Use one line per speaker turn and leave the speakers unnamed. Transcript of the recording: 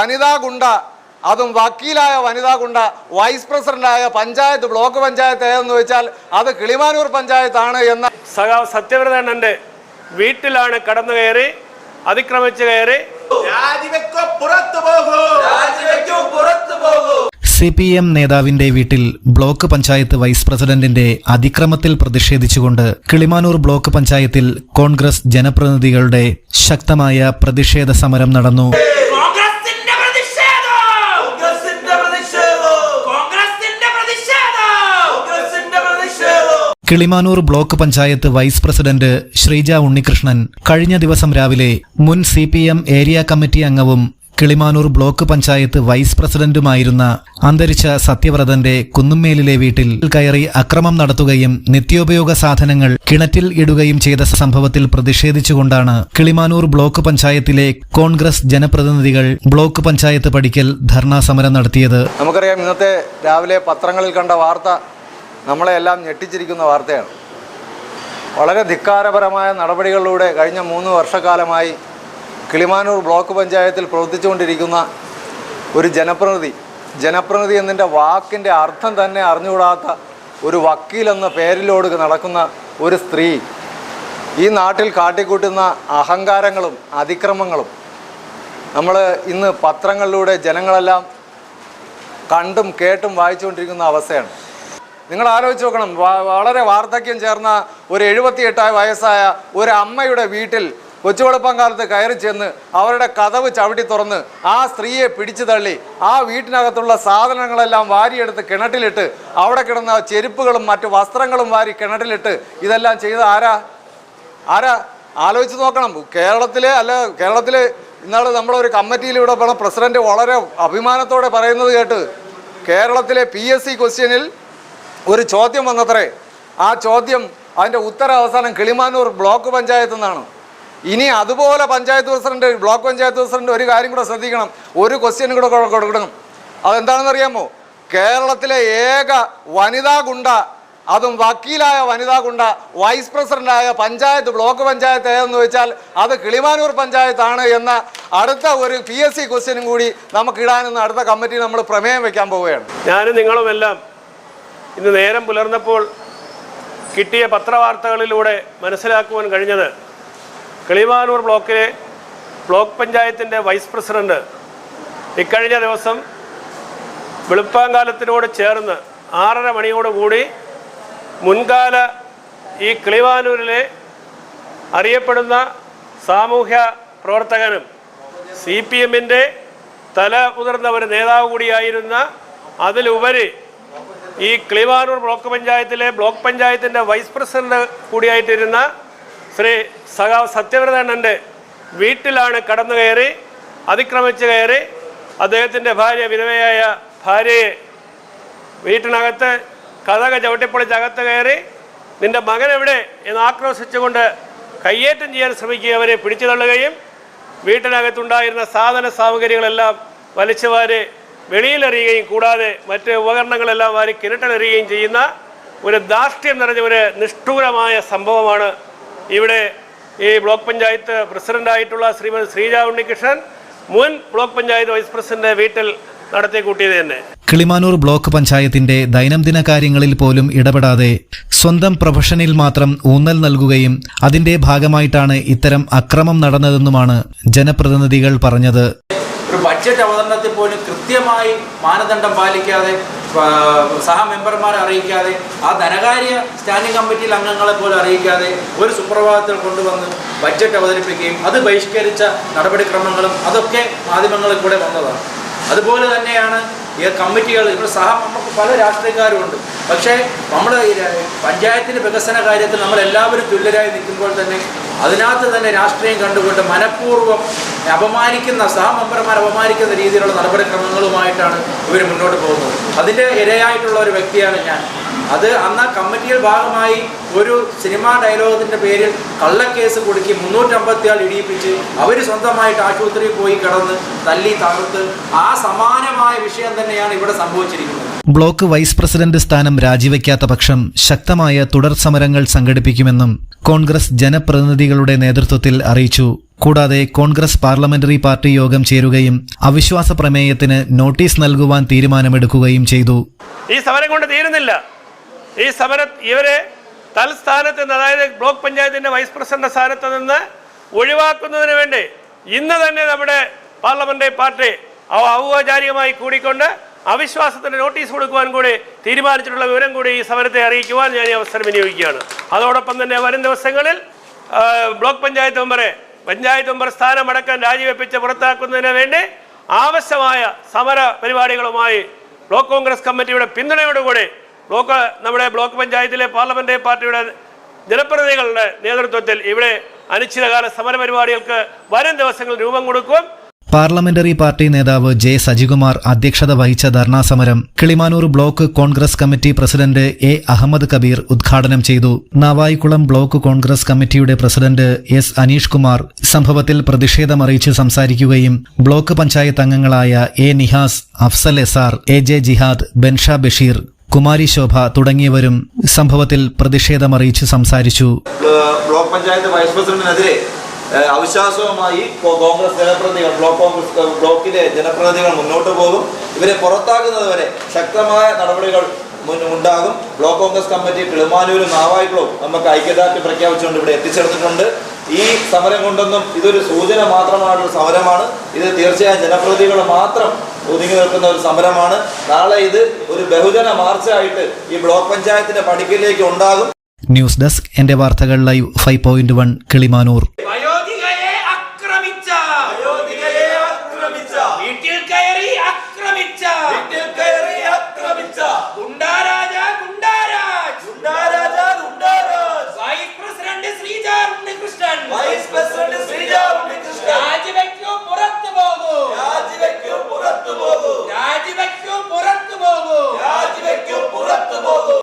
വനിതാ ഗുണ്ട അതും വക്കീലായ വനിതാ ഗുണ്ട വൈസ് പ്രസിഡന്റായ പഞ്ചായത്ത് ബ്ലോക്ക് പഞ്ചായത്ത് ഏതെന്ന് വെച്ചാൽ അത് കിളിമാനൂർ പഞ്ചായത്താണ് എന്ന
സഖാവ് സത്യവ്രതണ്ണന്റെ വീട്ടിലാണ് കടന്നു കയറി അതിക്രമിച്ചു കയറി.
സി പി എം നേതാവിന്റെ വീട്ടിൽ ബ്ലോക്ക് പഞ്ചായത്ത് വൈസ് പ്രസിഡന്റിന്റെ അതിക്രമത്തിൽ പ്രതിഷേധിച്ചുകൊണ്ട് കിളിമാനൂർ ബ്ലോക്ക് പഞ്ചായത്തിൽ കോൺഗ്രസ് ജനപ്രതിനിധികളുടെ ശക്തമായ പ്രതിഷേധ സമരം നടന്നു. Kilimanoor block panchayat vice president Sreeja Unnikrishnan കഴിഞ്ഞ ദിവസം രാവിലെ മുൻ സി ഏരിയ കമ്മിറ്റി അംഗവും കിളിമാനൂർ ബ്ലോക്ക് പഞ്ചായത്ത് വൈസ് പ്രസിഡന്റുമായിരുന്ന അന്തരിച്ച സത്യവ്രതന്റെ കുന്നുമ്മേലിലെ വീട്ടിൽ കയറി അക്രമം നടത്തുകയും നിത്യോപയോഗ സാധനങ്ങൾ കിണറ്റിൽ ഇടുകയും ചെയ്ത സംഭവത്തിൽ പ്രതിഷേധിച്ചുകൊണ്ടാണ് കിളിമാനൂർ ബ്ലോക്ക് പഞ്ചായത്തിലെ കോൺഗ്രസ് ജനപ്രതിനിധികൾ ബ്ലോക്ക് പഞ്ചായത്ത് പടിക്കൽ ധർണാ സമരം നടത്തിയത്.
നമുക്കറിയാം ഇന്നത്തെ രാവിലെ പത്രങ്ങളിൽ കണ്ട വാർത്ത നമ്മളെ എല്ലാം ഞെട്ടിച്ചിരിക്കുന്ന വാർത്തയാണ്. വളരെ ധിക്കാരപരമായ നടപടികളിലൂടെ കഴിഞ്ഞ മൂന്ന് വർഷക്കാലമായി കിളിമാനൂർ ബ്ലോക്ക് പഞ്ചായത്തിൽ പ്രവർത്തിച്ചുകൊണ്ടിരിക്കുന്ന ഒരു ജനപ്രതിനിധി ജനപ്രതിനിധി എന്നതിന്റെ വാക്കിന്റെ അർത്ഥം തന്നെ അറിഞ്ഞുകൂടാത്ത ഒരു വക്കീൽ എന്ന പേരിലോട് നടക്കുന്ന ഒരു സ്ത്രീ ഈ നാട്ടിൽ കാട്ടിക്കൂട്ടുന്ന അഹങ്കാരങ്ങളും അതിക്രമങ്ങളും നമ്മൾ ഇന്ന് പത്രങ്ങളിലൂടെ ജനങ്ങളെല്ലാം കണ്ടും കേട്ടും വായിച്ചുകൊണ്ടിരിക്കുന്ന അവസ്ഥയാണ്. നിങ്ങൾ ആലോചിച്ച് നോക്കണം. വളരെ വാർദ്ധക്യം ചേർന്ന ഒരു എഴുപത്തിയെട്ടായ വയസ്സായ ഒരു അമ്മയുടെ വീട്ടിൽ കൊച്ചുവെളുപ്പം കാലത്ത് കയറി ചെന്ന് അവരുടെ കഥവ് ചവിട്ടി തുറന്ന് ആ സ്ത്രീയെ പിടിച്ചു തള്ളി. ആ വീട്ടിനകത്തുള്ള സാധനങ്ങളെല്ലാം വാരിയെടുത്ത് കിണറ്റിലിട്ട് അവിടെ കിടന്ന ചെരുപ്പുകളും മറ്റു വസ്ത്രങ്ങളും വാരി കിണറ്റിലിട്ട് ഇതെല്ലാം ചെയ്ത ആരാ? ആരാ? ആലോചിച്ച് നോക്കണം. കേരളത്തിലെ അല്ല കേരളത്തിലെ ഇന്നാൾ നമ്മളൊരു കമ്മിറ്റിയിലൂടെ പറഞ്ഞ പ്രസിഡന്റ് വളരെ അഭിമാനത്തോടെ പറയുന്നത് കേട്ട് കേരളത്തിലെ പി എസ് സി ക്വസ്റ്റ്യനിൽ ഒരു ചോദ്യം വന്നത്രേ. ആ ചോദ്യം അതിന്റെ ഉത്തര അവസാനം കിളിമാനൂർ ബ്ലോക്ക് പഞ്ചായത്ത് നിന്നാണ്. ഇനി അതുപോലെ panchayat president block panchayat president ഒരു കാര്യം കൂടെ ശ്രദ്ധിക്കണം. ഒരു ക്വസ്റ്റ്യൻ കൂടെ കൊടുക്കണം. അതെന്താണെന്ന് അറിയാമോ? കേരളത്തിലെ ഏക വനിതാ ഗുണ്ട അതും വക്കീലായ വനിതാ ഗുണ്ട വൈസ് പ്രസിഡന്റായ പഞ്ചായത്ത് ബ്ലോക്ക് പഞ്ചായത്ത് ഏതെന്ന് വെച്ചാൽ അത് കിളിമാനൂർ പഞ്ചായത്താണ് എന്ന അടുത്ത ഒരു പി എസ് സി ക്വസ്റ്റ്യനും കൂടി നമുക്ക് ഇടാനെന്ന് അടുത്ത കമ്മിറ്റി നമ്മൾ പ്രമേയം വെക്കാൻ പോവുകയാണ്.
ഞാനും നിങ്ങളുമെല്ലാം ഇന്ന് നേരം പുലർന്നപ്പോൾ കിട്ടിയ പത്രവാർത്തകളിലൂടെ മനസ്സിലാക്കുവാൻ കഴിഞ്ഞത് കിളിമാനൂർ ബ്ലോക്കിലെ ബ്ലോക്ക് പഞ്ചായത്തിന്റെ വൈസ് പ്രസിഡന്റ് ഇക്കഴിഞ്ഞ ദിവസം വെളുപ്പാങ്കാലത്തിനോട് ചേർന്ന് ആറര മണിയോടുകൂടി മുൻകാല ഈ കിളിവാനൂരിലെ അറിയപ്പെടുന്ന സാമൂഹ്യ പ്രവർത്തകനും സി പി എമ്മിന്റെ തല മുതിർന്ന ഒരു നേതാവ് കൂടിയായിരുന്ന അതിലുപരി ഈ കിളിവാനൂർ ബ്ലോക്ക് പഞ്ചായത്തിലെ ബ്ലോക്ക് പഞ്ചായത്തിന്റെ വൈസ് പ്രസിഡന്റ് കൂടിയായിട്ടിരുന്ന ശ്രീ സഖാവ് സത്യവ്രതണ്ണന്റെ വീട്ടിലാണ് കടന്നു കയറി അതിക്രമിച്ച് കയറി. അദ്ദേഹത്തിന്റെ ഭാര്യ വിധവയായ ഭാര്യയെ വീട്ടിനകത്ത് കഥക ചവിട്ടിപ്പൊളിച്ച് അകത്ത് കയറി. നിന്റെ മകൻ എവിടെ എന്ന് ആക്രോശിച്ചുകൊണ്ട് കയ്യേറ്റം ചെയ്യാൻ ശ്രമിക്കുകയും അവരെ പിടിച്ചു തള്ളുകയും വീട്ടിനകത്തുണ്ടായിരുന്ന സാധന സാമഗ്രികളെല്ലാം വലിച്ചു വാരി വെളിയിലെറിയുകയും കൂടാതെ മറ്റ് ഉപകരണങ്ങളെല്ലാം വാരി കിണറ്റിലെറിയുകയും ചെയ്യുന്ന ഒരു ധാർഷ്ട്യം നിറഞ്ഞ ഒരു നിഷ്ഠൂരമായ സംഭവമാണ് ഇവിടെ ഈ ബ്ലോക്ക് പഞ്ചായത്ത് പ്രസിഡന്റായിട്ടുള്ള ശ്രീമതി ശ്രീജ ഉണ്ണികൃഷ്ണൻ മുൻ ബ്ലോക്ക് പഞ്ചായത്ത് വൈസ് പ്രസിഡന്റ് വീട്ടിൽ നടത്തി തന്നെ.
കിളിമാനൂർ ബ്ലോക്ക് പഞ്ചായത്തിന്റെ ദൈനംദിന കാര്യങ്ങളിൽ പോലും ഇടപെടാതെ സ്വന്തം പ്രൊഫഷനിൽ മാത്രം ഊന്നൽ നൽകുകയും അതിന്റെ ഭാഗമായിട്ടാണ് ഇത്തരം അക്രമം നടന്നതെന്നുമാണ് ജനപ്രതിനിധികൾ പറഞ്ഞത്.
ഒരു ബഡ്ജറ്റ് അവതരണത്തിൽ പോലും കൃത്യമായി മാനദണ്ഡം പാലിക്കാതെ സഹമെമ്പർമാരെ അറിയിക്കാതെ ആ ധനകാര്യ സ്റ്റാൻഡിംഗ് കമ്മിറ്റിയിൽ അംഗങ്ങളെ പോലും അറിയിക്കാതെ ഒരു സുപ്രഭാതത്തിൽ കൊണ്ടുവന്ന് ബഡ്ജറ്റ് അവതരിപ്പിക്കുകയും അത് ബഹിഷ്കരിച്ച നടപടിക്രമങ്ങളും അതൊക്കെ മാധ്യമങ്ങളിൽ കൂടെ വന്നതാണ്. അതുപോലെ തന്നെയാണ് ഈ കമ്മിറ്റികൾ ഇവിടെ സഹ നമുക്ക് പല രാഷ്ട്രീയക്കാരുമുണ്ട്. പക്ഷേ നമ്മൾ ഈ പഞ്ചായത്തിന്റെ വികസന കാര്യത്തിൽ നമ്മൾ എല്ലാവരും തുല്യരായി നിൽക്കുമ്പോൾ തന്നെ അതിനകത്ത് തന്നെ രാഷ്ട്രീയം കണ്ടുകൊണ്ട് മനഃപൂർവം അപമാനിക്കുന്ന സഹമെമ്പർമാർ അപമാനിക്കുന്ന രീതിയിലുള്ള നടപടിക്രമങ്ങളുമായിട്ടാണ് ഇവർ മുന്നോട്ട് പോകുന്നത്. അതിന്റെ ഇരയായിട്ടുള്ള ഒരു വ്യക്തിയാണ് ഞാൻ. അത് അന്ന് ആ കമ്മിറ്റിയിൽ ഭാഗമായി ഒരു സിനിമാ ഡയലോഗത്തിന്റെ പേരിൽ കള്ളക്കേസ് കൊടുക്കി മുന്നൂറ്റമ്പത്തി ആൾ ഇടിയിപ്പിച്ച് അവർ സ്വന്തമായിട്ട് ആശുപത്രിയിൽ പോയി കിടന്ന് തല്ലി തകർത്ത് ആ സമാനമായ വിഷയം തന്നെയാണ് ഇവിടെ സംഭവിച്ചിരിക്കുന്നത്.
ബ്ലോക്ക് വൈസ് പ്രസിഡന്റ് സ്ഥാനം രാജിവെക്കാത്ത പക്ഷം ശക്തമായ തുടർ സമരങ്ങൾ സംഘടിപ്പിക്കുമെന്നും കോൺഗ്രസ് ജനപ്രതിനിധികളുടെ നേതൃത്വത്തിൽ അറിയിച്ചു. കൂടാതെ കോൺഗ്രസ് പാർലമെന്ററി പാർട്ടി യോഗം ചേരുകയും അവിശ്വാസ പ്രമേയത്തിന് നോട്ടീസ് നൽകുവാൻ തീരുമാനമെടുക്കുകയും ചെയ്തു.
ഈ സമരം കൊണ്ട് തീരുന്നില്ല. ഈ സമര ഇവരെ തൽസ്ഥാനത്ത് നിന്ന് അതായത് ബ്ലോക്ക് പഞ്ചായത്തിന്റെ വൈസ് പ്രസിഡന്റ് സ്ഥാനത്ത് നിന്ന് ഒഴിവാക്കുന്നതിന് വേണ്ടി ഇന്ന് തന്നെ നമ്മുടെ പാർലമെന്ററി പാർട്ടി ഔപചാരികമായി കൂടിക്കൊണ്ട് അവിശ്വാസത്തിന് നോട്ടീസ് കൊടുക്കുവാൻ കൂടി തീരുമാനിച്ചിട്ടുള്ള വിവരം കൂടി ഈ സമരത്തെ അറിയിക്കുവാൻ ഞാൻ ഈ അവസരം വിനിയോഗിക്കുകയാണ്. അതോടൊപ്പം തന്നെ വരും ദിവസങ്ങളിൽ ബ്ലോക്ക് പഞ്ചായത്ത് മെമ്പറെ പഞ്ചായത്ത് മെമ്പർ സ്ഥാനമടക്കം രാജിവെപ്പിച്ച് പുറത്താക്കുന്നതിന് വേണ്ടി ആവശ്യമായ സമര പരിപാടികളുമായി ബ്ലോക്ക് കോൺഗ്രസ് കമ്മിറ്റിയുടെ പിന്തുണയോടുകൂടി ബ്ലോക്ക് നമ്മുടെ ബ്ലോക്ക് പഞ്ചായത്തിലെ പാർലമെന്ററി പാർട്ടിയുടെ ജനപ്രതിനിധികളുടെ നേതൃത്വത്തിൽ ഇവിടെ അനിശ്ചിതകാല സമര പരിപാടികൾക്ക് വരും ദിവസങ്ങൾ രൂപം കൊടുക്കും.
പാർലമെന്ററി പാർട്ടി നേതാവ് ജെ സജികുമാർ അധ്യക്ഷത വഹിച്ച ധർണാ സമരം Kilimanoor block Congress committee president A Ahammed Kabeer ഉദ്ഘാടനം ചെയ്തു. നാവായിക്കുളം ബ്ലോക്ക് കോൺഗ്രസ് കമ്മിറ്റിയുടെ പ്രസിഡന്റ് എസ് അനീഷ് കുമാർ സംഭവത്തിൽ പ്രതിഷേധമറിയിച്ച് സംസാരിക്കുകയും ബ്ലോക്ക് പഞ്ചായത്ത് അംഗങ്ങളായ A Nihas Afsal എസാർ A J Jihad Bensha Basheer Kumari Shobha തുടങ്ങിയവരും സംഭവത്തിൽ പ്രതിഷേധമറിയിച്ച് സംസാരിച്ചു.
ബ്ലോക്ക് പഞ്ചായത്ത് വൈസ് പ്രസിഡന്റിനെതിരെ അവിശ്വാസവുമായി കോൺഗ്രസ് ജനപ്രതിനിധികൾ ബ്ലോക്ക് കോൺഗ്രസ് ബ്ലോക്കിലെ ജനപ്രതിനിധികൾ മുന്നോട്ട് പോകും. ഇവരെ പുറത്താക്കുന്നതുവരെ ശക്തമായ നടപടികൾ ഉണ്ടാകും. ബ്ലോക്ക് കോൺഗ്രസ് കമ്മിറ്റി കിളിമാനൂരും നാവായിക്കുളവും നമുക്ക് ഐക്യദാർഢ്യം പ്രഖ്യാപിച്ചുകൊണ്ട് ഇവിടെ എത്തിച്ചേർന്നിട്ടുണ്ട്. ഈ സമരം കൊണ്ടൊന്നും ഇതൊരു സൂചന മാത്രമായിട്ടുള്ള സമരമാണ്. ഇത് തീർച്ചയായും ജനപ്രതിനിധികൾ മാത്രം ഒതുങ്ങി നിൽക്കുന്ന ഒരു സമരമാണ്. നാളെ ഇത് ഒരു ബഹുജന മാർച്ചായിട്ട് ഈ ബ്ലോക്ക് പഞ്ചായത്തിന്റെ പടിക്കലേക്ക് ഉണ്ടാകും.
ന്യൂസ് ഡെസ്ക് എന്റെ വാർത്തകൾ live five point one Kilimanoor.